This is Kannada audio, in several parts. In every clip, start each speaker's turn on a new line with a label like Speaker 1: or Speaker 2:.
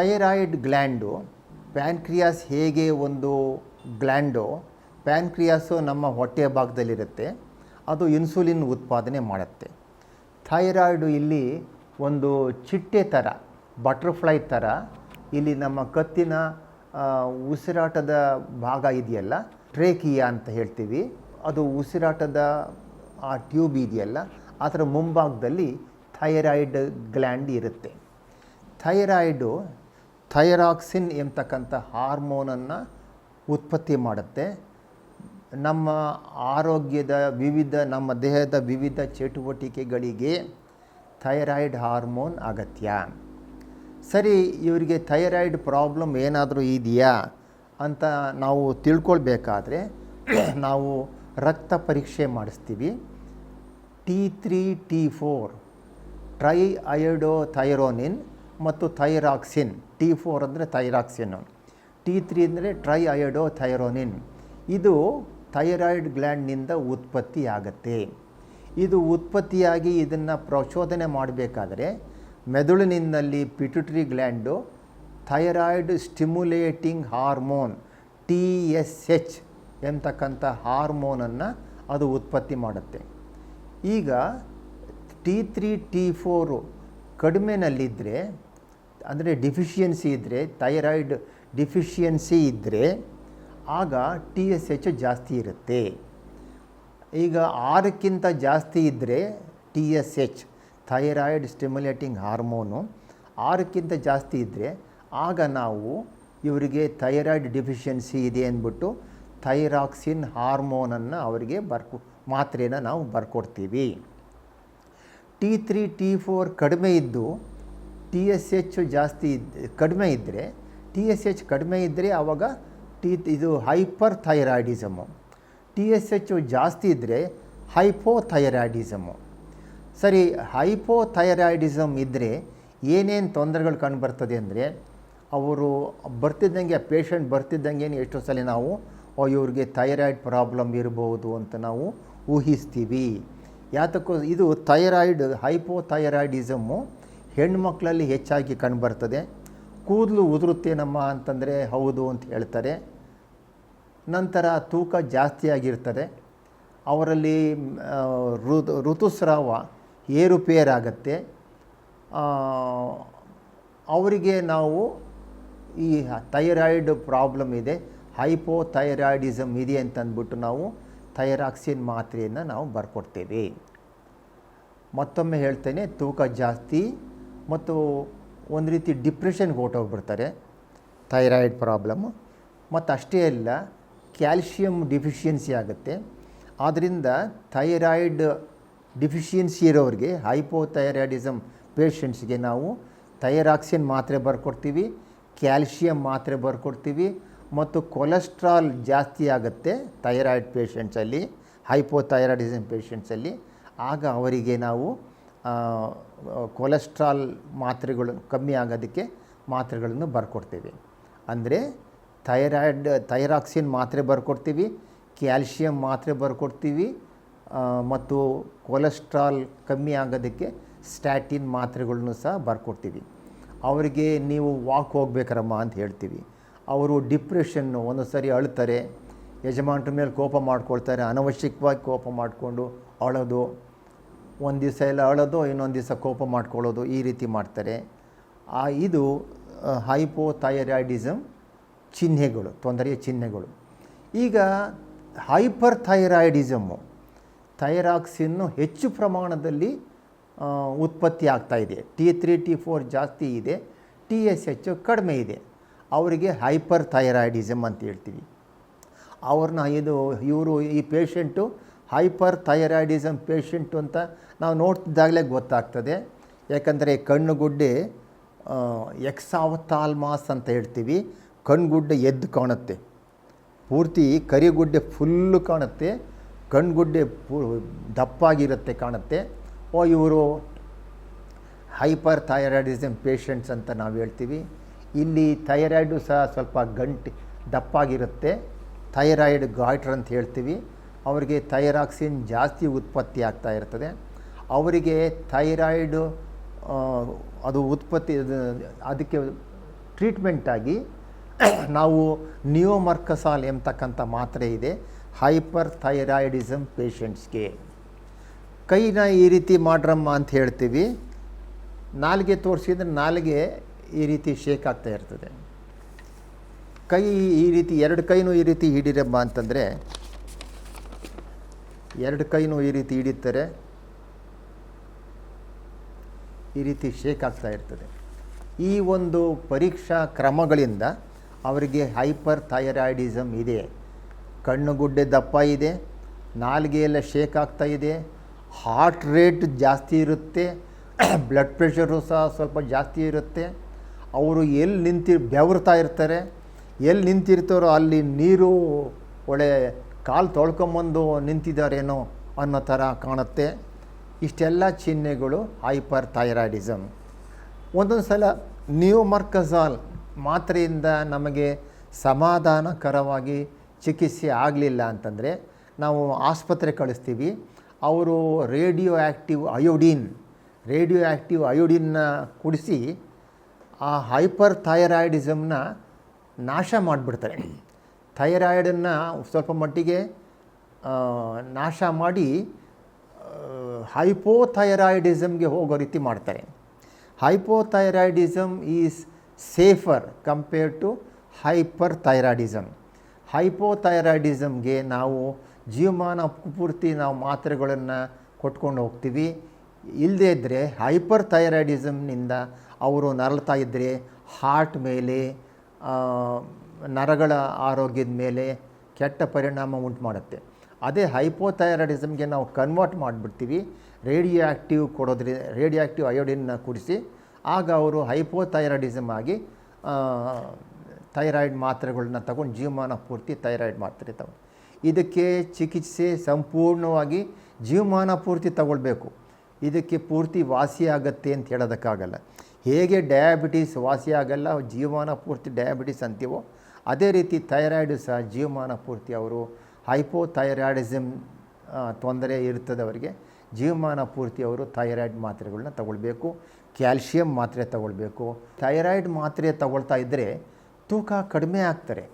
Speaker 1: ಥೈರಾಯ್ಡ್ ಗ್ಲ್ಯಾಂಡು, ಪ್ಯಾನ್ಕ್ರಿಯಾಸ್ ಹೇಗೆ ಒಂದು ಗ್ಲ್ಯಾಂಡು, ಪ್ಯಾನ್ಕ್ರಿಯಾಸು ನಮ್ಮ ಹೊಟ್ಟೆಯ ಭಾಗದಲ್ಲಿರುತ್ತೆ, ಅದು ಇನ್ಸುಲಿನ್ ಉತ್ಪಾದನೆ ಮಾಡುತ್ತೆ. ಥೈರಾಯ್ಡು ಇಲ್ಲಿ ಒಂದು ಚಿಟ್ಟೆ ಥರ, ಬಟರ್ಫ್ಲೈ ಥರ, ಇಲ್ಲಿ ನಮ್ಮ ಕತ್ತಿನ ಉಸಿರಾಟದ ಭಾಗ ಇದೆಯಲ್ಲ, ಟ್ರೇಕಿಯಾ ಅಂತ ಹೇಳ್ತೀವಿ, ಅದು ಉಸಿರಾಟದ, ಆ, ಟ್ಯೂಬ್ ಇದೆಯಲ್ಲ, ಅದರ ಮುಂಭಾಗದಲ್ಲಿ ಥೈರಾಯ್ಡ್ ಗ್ಲ್ಯಾಂಡ್ ಇರುತ್ತೆ. ಥೈರಾಯ್ಡು ಥೈರಾಕ್ಸಿನ್ ಎಂಬತಕ್ಕಂಥ ಹಾರ್ಮೋನನ್ನು ಉತ್ಪತ್ತಿ ಮಾಡುತ್ತೆ. ನಮ್ಮ ಆರೋಗ್ಯದ ವಿವಿಧ, ನಮ್ಮ ದೇಹದ ವಿವಿಧ ಚಟುವಟಿಕೆಗಳಿಗೆ ಥೈರಾಯ್ಡ್ ಹಾರ್ಮೋನ್ ಅಗತ್ಯ. ಸರಿ, ಇವರಿಗೆ ಥೈರಾಯ್ಡ್ ಪ್ರಾಬ್ಲಮ್ ಏನಾದರೂ ಇದೆಯಾ ಅಂತ ನಾವು ತಿಳ್ಕೊಳ್ಬೇಕಾದ್ರೆ ನಾವು ರಕ್ತ ಪರೀಕ್ಷೆ ಮಾಡಿಸ್ತೀವಿ. T three, T four triiodothyronine ಮತ್ತು ಥೈರಾಕ್ಸಿನ್, ಟಿ ಫೋರ್ ಅಂದರೆ ಥೈರಾಕ್ಸಿನ್, ಟಿ ತ್ರೀ ಅಂದರೆ ಟ್ರೈ ಅಯೋಡೋ ಥೈರೋನಿನ್ ಇದು ಥೈರಾಯ್ಡ್ ಗ್ಲ್ಯಾಂಡ್ನಿಂದ ಉತ್ಪತ್ತಿ ಆಗುತ್ತೆ ಇದು ಉತ್ಪತ್ತಿಯಾಗಿ ಇದನ್ನು ಪ್ರಚೋದನೆ ಮಾಡಬೇಕಾದ್ರೆ ಮೆದುಳಿನಿಂದಲ್ಲಿ pituitary gland, thyroid stimulating hormone, T S H ಎಂತಕ್ಕಂಥ ಹಾರ್ಮೋನನ್ನು ಅದು ಉತ್ಪತ್ತಿ ಮಾಡುತ್ತೆ. ಈಗ ಟಿ ತ್ರೀ, ಟಿ ಫೋರು ಕಡಿಮೆನಲ್ಲಿದ್ದರೆ ಅಂದರೆ ಡಿಫಿಷಿಯನ್ಸಿ ಇದ್ದರೆ ಥೈರಾಯ್ಡ್ ಡಿಫಿಷಿಯನ್ಸಿ ಇದ್ದರೆ ಆಗ ಟಿ ಎಸ್ ಎಚ್ ಜಾಸ್ತಿ ಇರುತ್ತೆ. ಈಗ ಆರಕ್ಕಿಂತ ಜಾಸ್ತಿ ಇದ್ದರೆ T S H thyroid stimulating hormone ಆರಕ್ಕಿಂತ ಜಾಸ್ತಿ ಇದ್ದರೆ ಆಗ ನಾವು ಇವರಿಗೆ ಥೈರಾಯ್ಡ್ ಡಿಫಿಷಿಯನ್ಸಿ ಇದೆ ಅಂದ್ಬಿಟ್ಟು ಥೈರಾಕ್ಸಿನ್ ಹಾರ್ಮೋನನ್ನು ಅವರಿಗೆ ಬರ್ಕೊ, ಮಾತ್ರೆನ ನಾವು ಬರ್ಕೊಡ್ತೀವಿ. ಟಿ ತ್ರೀ ಟಿ ಫೋರ್ ಕಡಿಮೆ ಇದ್ದು ಟಿ ಎಸ್ ಎಚ್ ಜಾಸ್ತಿ ಕಡಿಮೆ ಇದ್ದರೆ ಟಿ ಎಸ್ ಎಚ್ ಕಡಿಮೆ ಇದ್ದರೆ ಆವಾಗ ಟಿ ಇದು hyperthyroidism T S H ಜಾಸ್ತಿ ಇದ್ದರೆ ಹೈಪೋಥೈರಾಯ್ಡಿಸಮು. ಸರಿ, ಹೈಪೋಥೈರಾಯ್ಡಿಸಮ್ ಇದ್ದರೆ ಏನೇನು ತೊಂದರೆಗಳು ಕಂಡುಬರ್ತದೆ ಅಂದರೆ, ಅವರು ಬರ್ತಿದ್ದಂಗೆ, ಪೇಷಂಟ್ ಬರ್ತಿದ್ದಂಗೆ ಎಷ್ಟೋ ಸಲ ನಾವು ಇವ್ರಿಗೆ ಥೈರಾಯ್ಡ್ ಪ್ರಾಬ್ಲಮ್ ಇರ್ಬೋದು ಅಂತ ನಾವು ಊಹಿಸ್ತೀವಿ. ಯಾತಕ್ಕೂ ಇದು ಥೈರಾಯ್ಡ್, ಹೈಪೋಥೈರಾಯ್ಡಿಸಮ್ಮು ಹೆಣ್ಮಕ್ಳಲ್ಲಿ ಹೆಚ್ಚಾಗಿ ಕಂಡುಬರ್ತದೆ. ಕೂದಲು ಉದುರುತ್ತೇನಮ್ಮ ಅಂತಂದರೆ ಹೌದು ಅಂತ ಹೇಳ್ತಾರೆ. ನಂತರ ತೂಕ ಜಾಸ್ತಿಯಾಗಿರ್ತದೆ. ಅವರಲ್ಲಿ ಋತುಸ್ರಾವ ಏರುಪೇರಾಗತ್ತೆ. ಅವರಿಗೆ ನಾವು ಈ ಥೈರಾಯ್ಡ್ ಪ್ರಾಬ್ಲಮ್ ಇದೆ. ಹೈಪೋಥೈರಾಯ್ಡಿಸಮ್ ಇದೆ ಅಂತ ಅಂದ್ಬಿಟ್ಟು ನಾವು ಥೈರಾಕ್ಸಿನ್ ಮಾತ್ರೆಯನ್ನು ನಾವು ಬರ್ಕೊಡ್ತೇವೆ. ಮತ್ತೊಮ್ಮೆ ಹೇಳ್ತೇನೆ, ತೂಕ ಜಾಸ್ತಿ. ಮತ್ತು ಒಂದು ರೀತಿ ಡಿಪ್ರೆಷನ್ಗೆ ಹೋಗ್ಬಿಡ್ತಾರೆ ಥೈರಾಯ್ಡ್ ಪ್ರಾಬ್ಲಮ್ಮು ಮತ್ತು ಅಷ್ಟೇ ಅಲ್ಲ ಕ್ಯಾಲ್ಶಿಯಂ ಡಿಫಿಷಿಯನ್ಸಿ ಆಗುತ್ತೆ. ಆದ್ದರಿಂದ ಥೈರಾಯ್ಡ್ ಡಿಫಿಷಿಯನ್ಸಿ ಇರೋರಿಗೆ ಹೈಪೋಥೈರಾಯ್ಡಿಸಮ್ ಪೇಷಂಟ್ಸ್ಗೆ ನಾವು ಥೈರಾಕ್ಸಿನ್ ಮಾತ್ರೆ ಬರ್ಕೊಡ್ತೀವಿ ಕ್ಯಾಲ್ಶಿಯಂ ಮಾತ್ರೆ ಬರ್ಕೊಡ್ತೀವಿ, ಮತ್ತು ಕೊಲೆಸ್ಟ್ರಾಲ್ ಜಾಸ್ತಿ ಆಗುತ್ತೆ ಥೈರಾಯ್ಡ್ ಪೇಷಂಟ್ಸಲ್ಲಿ ಹೈಪೋಥೈರಾಯ್ಡಿಸಮ್ ಪೇಷಂಟ್ಸಲ್ಲಿ ಆಗ ಅವರಿಗೆ ನಾವು ಕೊಲೆಸ್ಟ್ರಾಲ್ ಮಾತ್ರೆಗಳು ಕಮ್ಮಿ ಆಗೋದಕ್ಕೆ ಮಾತ್ರೆಗಳನ್ನು ಬರ್ಕೊಡ್ತೀವಿ. ಅಂದರೆ ಥೈರಾಯ್ಡ್, ಥೈರಾಕ್ಸಿನ್ ಮಾತ್ರೆ ಬರ್ಕೊಡ್ತೀವಿ, ಕ್ಯಾಲ್ಶಿಯಂ ಮಾತ್ರೆ ಬರ್ಕೊಡ್ತೀವಿ ಮತ್ತು ಕೊಲೆಸ್ಟ್ರಾಲ್ ಕಮ್ಮಿ ಆಗೋದಕ್ಕೆ ಸ್ಟ್ಯಾಟಿನ್ ಮಾತ್ರೆಗಳನ್ನು ಸಹ ಬರ್ಕೊಡ್ತೀವಿ. ಅವರಿಗೆ ನೀವು ವಾಕ್ ಹೋಗ್ಬೇಕರಮ್ಮ ಅಂತ ಹೇಳ್ತೀವಿ. ಅವರು ಡಿಪ್ರೆಷನ್ನು ಒಂದು ಸರಿ ಅಳ್ತಾರೆ, ಯಜಮಾನ್ರ ಮೇಲೆ ಕೋಪ ಮಾಡ್ಕೊಳ್ತಾರೆ, ಅನವಶ್ಯಕವಾಗಿ ಕೋಪ ಮಾಡಿಕೊಂಡು ಅಳೋದು ಒಂದು ದಿವಸ ಎಲ್ಲ ಅಳೋದು, ಇನ್ನೊಂದು ದಿವಸ ಕೋಪ ಮಾಡ್ಕೊಳ್ಳೋದು ಈ ರೀತಿ ಮಾಡ್ತಾರೆ. ಆ, ಇದು ಹೈಪೋಥೈರಾಯ್ಡಿಸಮ್ ಚಿಹ್ನೆಗಳು, ತೊಂದರೆಯ ಚಿಹ್ನೆಗಳು. ಈಗ ಹೈಪರ್ ಥೈರಾಯ್ಡಿಸಮು ಥೈರಾಕ್ಸಿನ್ನು ಹೆಚ್ಚು ಪ್ರಮಾಣದಲ್ಲಿ ಉತ್ಪತ್ತಿ ಆಗ್ತಾ ಇದೆ. ಟಿ ತ್ರೀ, ಟಿ ಫೋರ್ ಜಾಸ್ತಿ ಇದೆ, ಟಿ ಎಸ್ ಎಚ್ ಕಡಿಮೆ ಇದೆ. ಅವರಿಗೆ ಹೈಪರ್ ಥೈರಾಯ್ಡಿಸಮ್ ಅಂತ ಹೇಳ್ತೀವಿ. ಅವ್ರನ್ನ ಇದು, ಇವರು ಈ ಪೇಷಂಟು ಹೈಪರ್ ಥೈರಾಯ್ಡಿಸಮ್ ಪೇಷಂಟು ಅಂತ ನಾವು ನೋಡ್ತಿದ್ದಾಗಲೇ ಗೊತ್ತಾಗ್ತದೆ. ಯಾಕಂದರೆ ಕಣ್ಣುಗುಡ್ಡೆ ಎಕ್ಸಾವತಾಲ್ಮಾಸ್ ಅಂತ ಹೇಳ್ತೀವಿ. ಕಣ್ಣುಗುಡ್ಡೆ ಎದ್ದು ಕಾಣುತ್ತೆ. ಪೂರ್ತಿ ಕರಿಗುಡ್ಡೆ ಫುಲ್ಲು ಕಾಣುತ್ತೆ. ಕಣ್ಗುಡ್ಡೆ ಪೂ, ದಪ್ಪಾಗಿರುತ್ತೆ ಕಾಣುತ್ತೆ. ಓ, ಇವರು ಹೈಪರ್ ಥೈರಾಯ್ಡಿಸಮ್ ಪೇಷಂಟ್ಸ್ ಅಂತ ನಾವು ಹೇಳ್ತೀವಿ. ಇಲ್ಲಿ ಥೈರಾಯ್ಡು ಸಹ ಸ್ವಲ್ಪ ಗಂಟೆ ದಪ್ಪಾಗಿರುತ್ತೆ. ಥೈರಾಯ್ಡ್ ಗಾಯ್ಟ್ರ್ ಅಂತ ಹೇಳ್ತೀವಿ. ಅವರಿಗೆ ಥೈರಾಕ್ಸಿನ್ ಜಾಸ್ತಿ ಉತ್ಪತ್ತಿ ಆಗ್ತಾ ಇರ್ತದೆ. ಅವರಿಗೆ ಥೈರಾಯ್ಡು ಅದು ಉತ್ಪತ್ತಿ, ಅದು- ಅದಕ್ಕೆ ಟ್ರೀಟ್ಮೆಂಟಾಗಿ ನಾವು ನಿಯೋಮರ್ಕಸಾಲ್ ಎಂಬತಕ್ಕಂಥ ಮಾತ್ರೆ ಇದೆ. ಹೈಪರ್ ಥೈರಾಯ್ಡಿಸಮ್ ಪೇಷಂಟ್ಸ್ಗೆ. ಕೈನ ಈ ರೀತಿ ಮಾಡ್ರಮ್ಮ ಅಂತ ಹೇಳ್ತೀವಿ. ನಾಲಿಗೆ ತೋರಿಸಿದ್ರೆ ನಾಲಿಗೆ ಈ ರೀತಿ ಶೇಕ್ ಆಗ್ತಾ ಇರ್ತದೆ. ಕೈ ಈ ರೀತಿ, ಎರಡು ಕೈನೂ ಈ ರೀತಿ ಹಿಡಿರಮ್ಮ ಅಂತಂದರೆ ಎರಡು ಕೈನೂ ಈ ರೀತಿ ಹಿಡಿತಾರೆ ಈ ರೀತಿ ಶೇಕ್ ಆಗ್ತಾ ಇರ್ತದೆ. ಈ ಒಂದು ಪರೀಕ್ಷಾ ಕ್ರಮಗಳಿಂದ ಅವರಿಗೆ ಹೈಪರ್ ಥೈರಾಯ್ಡಿಸಮ್ ಇದೆ ಕಣ್ಣುಗುಡ್ಡೆ ದಪ್ಪ ಇದೆ, ನಾಲಿಗೆ ಎಲ್ಲ ಶೇಕ್ ಆಗ್ತಾ ಇದೆ ಹಾರ್ಟ್ ರೇಟ್ ಜಾಸ್ತಿ ಇರುತ್ತೆ ಬ್ಲಡ್ ಪ್ರೆಷರು ಸಹ ಸ್ವಲ್ಪ ಜಾಸ್ತಿ ಇರುತ್ತೆ. ಅವರು ಎಲ್ಲಿ ನಿಂತಿ ಬೆವರ್ತಾ ಇರ್ತಾರೆ, ಎಲ್ಲಿ ನಿಂತಿರ್ತಾರೋ ಅಲ್ಲಿ ನೀರು ಒಳ್ಳೆ ಕಾಲು ತೊಳ್ಕೊಂಬಂದು ನಿಂತಿದ್ದಾರೇನೋ ಅನ್ನೋ ಥರ ಕಾಣುತ್ತೆ. ಇಷ್ಟೆಲ್ಲ ಚಿಹ್ನೆಗಳು ಹೈಪರ್ ಥೈರಾಯ್ಡಿಸಮ್ ಒಂದೊಂದು ಸಲ ನ್ಯೂಮರ್ಕಜಾಲ್ ಮಾತ್ರೆಯಿಂದ ನಮಗೆ ಸಮಾಧಾನಕರವಾಗಿ ಚಿಕಿತ್ಸೆ ಆಗಲಿಲ್ಲ ಅಂತಂದರೆ ನಾವು ಆಸ್ಪತ್ರೆ ಕಳಿಸ್ತೀವಿ. ಅವರು radioactive iodine radioactive ಅಯೋಡಿನ್ನ ಕುಡಿಸಿ ಆ ಹೈಪರ್ ಥೈರಾಯ್ಡಿಸಮ್ನ ನಾಶ ಮಾಡಿಬಿಡ್ತಾರೆ. ಥೈರಾಯ್ಡನ್ನು ಸ್ವಲ್ಪ ಮಟ್ಟಿಗೆ ನಾಶ ಮಾಡಿ ಹೈಪೋಥೈರಾಯ್ಡಿಸಮ್ಗೆ ಹೋಗೋ ರೀತಿ ಮಾಡ್ತಾರೆ. Hypothyroidism is safer compare to hyperthyroidism ಹೈಪೋಥೈರಾಯ್ಡಿಸಮ್ಗೆ ನಾವು ಜೀವಮಾನ ಪೂರ್ತಿ ನಾವು ಮಾತ್ರೆಗಳನ್ನು ಕೊಟ್ಕೊಂಡು ಹೋಗ್ತೀವಿ. ಇಲ್ಲದೇ ಇದ್ದರೆ ಹೈಪರ್ ಥೈರಾಯ್ಡಿಸಮ್ನಿಂದ ಅವರು ನರಳ್ತಾ ಇದ್ದರೆ ಹಾರ್ಟ್ ಮೇಲೆ ನರಗಳ ಆರೋಗ್ಯದ ಮೇಲೆ ಕೆಟ್ಟ ಪರಿಣಾಮ ಉಂಟು ಮಾಡುತ್ತೆ ಅದೇ ಹೈಪೋಥೈರಾಯ್ಡಿಸಮ್ಗೆ ನಾವು ಕನ್ವರ್ಟ್ ಮಾಡಿಬಿಡ್ತೀವಿ. ರೇಡಿಯೋ ಆ್ಯಕ್ಟಿವ್ ಕೊಡೋದ್ರಿ ರೇಡಿಯೋ ಆ್ಯಕ್ಟಿವ್ ಅಯೋಡಿನ್ನ ಕುಡಿಸಿ, ಆಗ ಅವರು ಹೈಪೋಥೈರಾಯ್ಡಿಸಮ್ ಆಗಿ ಥೈರಾಯ್ಡ್ ಮಾತ್ರೆಗಳನ್ನ ತಗೊಂಡು ಜೀವಮಾನ ಪೂರ್ತಿ ಥೈರಾಯ್ಡ್ ಮಾತ್ರೆ ತಗೊಂಡು ಇದಕ್ಕೆ ಚಿಕಿತ್ಸೆ ಸಂಪೂರ್ಣವಾಗಿ ಜೀವಮಾನ ಪೂರ್ತಿ ತಗೊಳ್ಬೇಕು. ಇದಕ್ಕೆ ಪೂರ್ತಿ ವಾಸಿ ಅಂತ ಹೇಳೋದಕ್ಕಾಗಲ್ಲ. ಹೇಗೆ ಡಯಾಬಿಟೀಸ್ ವಾಸಿ ಆಗಲ್ಲ ಜೀವಮಾನ ಪೂರ್ತಿ ಡಯಾಬಿಟೀಸ್ ಅಂತೀವೋ ಅದೇ ರೀತಿ ಥೈರಾಯ್ಡ್ ಸಹ ಜೀವಮಾನ ಪೂರ್ತಿ ಅವರು ಹೈಪೋಥೈರಾಯ್ಡಿಸಮ್ ತೊಂದರೆ ಇರ್ತದೆ ಅವರಿಗೆ. ಜೀವಮಾನ ಪೂರ್ತಿ ಅವರು ಥೈರಾಯ್ಡ್ ಮಾತ್ರೆಗಳನ್ನ ತಗೊಳ್ಬೇಕು, ಕ್ಯಾಲ್ಶಿಯಂ ಮಾತ್ರೆ ತಗೊಳ್ಬೇಕು. ಥೈರಾಯ್ಡ್ ಮಾತ್ರೆ ತಗೊಳ್ತಾ ಇದ್ದರೆ ತೂಕ ಕಡಿಮೆ ಆಗ್ತಾರೆ.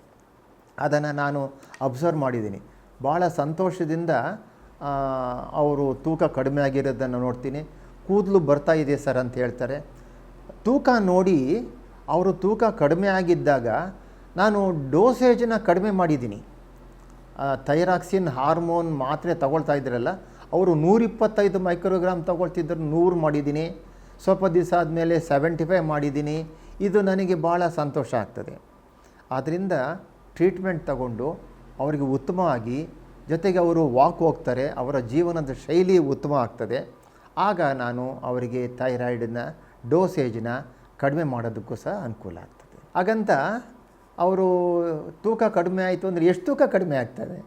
Speaker 1: ಅದನ್ನು ನಾನು ಅಬ್ಸರ್ವ್ ಮಾಡಿದ್ದೀನಿ. ಭಾಳ ಸಂತೋಷದಿಂದ ಅವರು ತೂಕ ಕಡಿಮೆ ಆಗಿರೋದನ್ನು ನೋಡ್ತೀನಿ. ಕೂದಲು ಬರ್ತಾ ಇದೆ ಸರ್ ಅಂತ ಹೇಳ್ತಾರೆ. ತೂಕ ನೋಡಿ, ಅವರು ತೂಕ ಕಡಿಮೆ ಆಗಿದ್ದಾಗ ನಾನು ಡೋಸೇಜನ್ನ ಕಡಿಮೆ ಮಾಡಿದ್ದೀನಿ. ಥೈರಾಕ್ಸಿನ್ ಹಾರ್ಮೋನ್ ಮಾತ್ರೆ ತಗೊಳ್ತಾ ಇದ್ರಲ್ಲ, ಅವರು ನೂರಿಪ್ಪತ್ತೈದು ಮೈಕ್ರೋಗ್ರಾಮ್ ತಗೊಳ್ತಿದ್ದರು ನೂರು ಮಾಡಿದ್ದೀನಿ. ಸ್ವಲ್ಪ ದಿವಸ ಆದಮೇಲೆ ಸೆವೆಂಟಿ ಫೈವ್ ಮಾಡಿದ್ದೀನಿ. ಇದು ನನಗೆ ಭಾಳ ಸಂತೋಷ ಆಗ್ತದೆ. ಆದ್ದರಿಂದ ಟ್ರೀಟ್ಮೆಂಟ್ ತಗೊಂಡು ಅವರಿಗೆ ಉತ್ತಮವಾಗಿ, ಜೊತೆಗೆ ಅವರು ವಾಕ್ ಹೋಗ್ತಾರೆ, ಅವರ ಜೀವನದ ಶೈಲಿ ಉತ್ತಮ ಆಗ್ತದೆ. ಆಗ ನಾನು ಅವರಿಗೆ ಥೈರಾಯ್ಡನ್ನ ಡೋಸೇಜನ್ನ ಕಡಿಮೆ ಮಾಡೋದಕ್ಕೂ ಸಹ ಅನುಕೂಲ ಆಗ್ತದೆ. ಹಾಗಂತ ಅವರು ತೂಕ ಕಡಿಮೆ ಆಯಿತು ಅಂದರೆ ಎಷ್ಟು ತೂಕ ಕಡಿಮೆ ಆಗ್ತದೆ?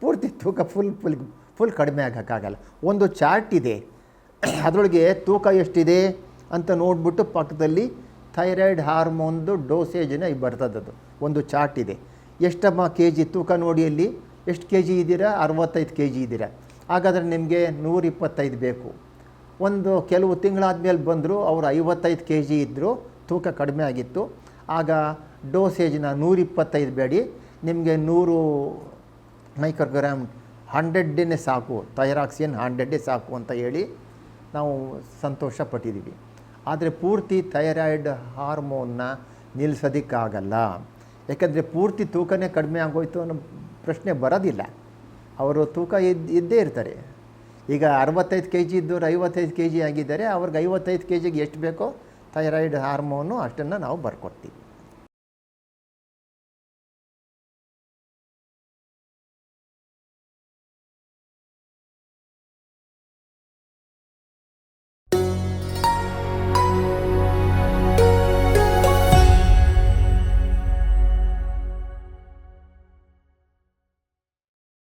Speaker 1: ಪೂರ್ತಿ ತೂಕ ಫುಲ್ ಫುಲ್ ಫುಲ್ ಕಡಿಮೆ ಆಗೋಕ್ಕಾಗಲ್ಲ. ಒಂದು ಚಾರ್ಟ್ ಇದೆ. ಅದರೊಳಗೆ ತೂಕ ಎಷ್ಟಿದೆ ಅಂತ ನೋಡಿಬಿಟ್ಟು ಪಕ್ಕದಲ್ಲಿ ಥೈರಾಯ್ಡ್ ಹಾರ್ಮೋನ್ದು ಡೋಸೇಜನ್ನ ಬರ್ತದದು. ಒಂದು ಚಾರ್ಟ್ ಇದೆ. ಎಷ್ಟಮ್ಮ ಕೆ ಜಿ ತೂಕ ನೋಡಿ ಅಲ್ಲಿ? ಎಷ್ಟು ಕೆ ಜಿ ಇದ್ದೀರಾ? ಅರವತ್ತೈದು ಕೆ ಜಿ ಇದ್ದೀರಾ? ಹಾಗಾದರೆ ನಿಮಗೆ ನೂರಿಪ್ಪತ್ತೈದು ಬೇಕು. ಒಂದು ಕೆಲವು ತಿಂಗಳಾದ ಮೇಲೆ ಬಂದರು, ಅವರು ಐವತ್ತೈದು ಕೆ ಜಿ ಇದ್ದರು ತೂಕ ಕಡಿಮೆ ಆಗಿತ್ತು. ಆಗ ಡೋಸೇಜ್ನ ನೂರಿಪ್ಪತ್ತೈದು ಬೇಡಿ. ನಿಮಗೆ ನೂರು ಮೈಕ್ರೋಗ್ರಾಮ್ ಹಂಡ್ರೆಡ್ಡೇ ಸಾಕು. ಥೈರಾಕ್ಸಿಯನ್ ಹಂಡ್ರೆಡ್ಡೇ ಸಾಕು ಅಂತ ಹೇಳಿ ನಾವು ಸಂತೋಷ ಪಟ್ಟಿದ್ದೀವಿ ಆದರೆ ಪೂರ್ತಿ ಥೈರಾಯ್ಡ್ ಹಾರ್ಮೋನ್ನ ನಿಲ್ಲಿಸೋದಕ್ಕಾಗಲ್ಲ ಯಾಕಂದರೆ ಪೂರ್ತಿ ತೂಕನೇ ಕಡಿಮೆ ಆಗೋಯ್ತು ಅನ್ನೋ ಪ್ರಶ್ನೆ ಬರೋದಿಲ್ಲ. ಅವರು ತೂಕ ಇದ್ದು ಇದ್ದೇ ಇರ್ತಾರೆ. ಈಗ ಅರವತ್ತೈದು ಕೆ ಜಿ ಇದ್ದವ್ರು ಐವತ್ತೈದು ಕೆ ಜಿ ಆಗಿದ್ದಾರೆ. ಅವ್ರಿಗೆ ಐವತ್ತೈದು ಕೆ ಜಿಗೆ ಎಷ್ಟು ಬೇಕೋ ಥೈರಾಯ್ಡ್ ಹಾರ್ಮೋನು ಅಷ್ಟನ್ನು ನಾವು ಬರ್ಕೊಡ್ತೀವಿ.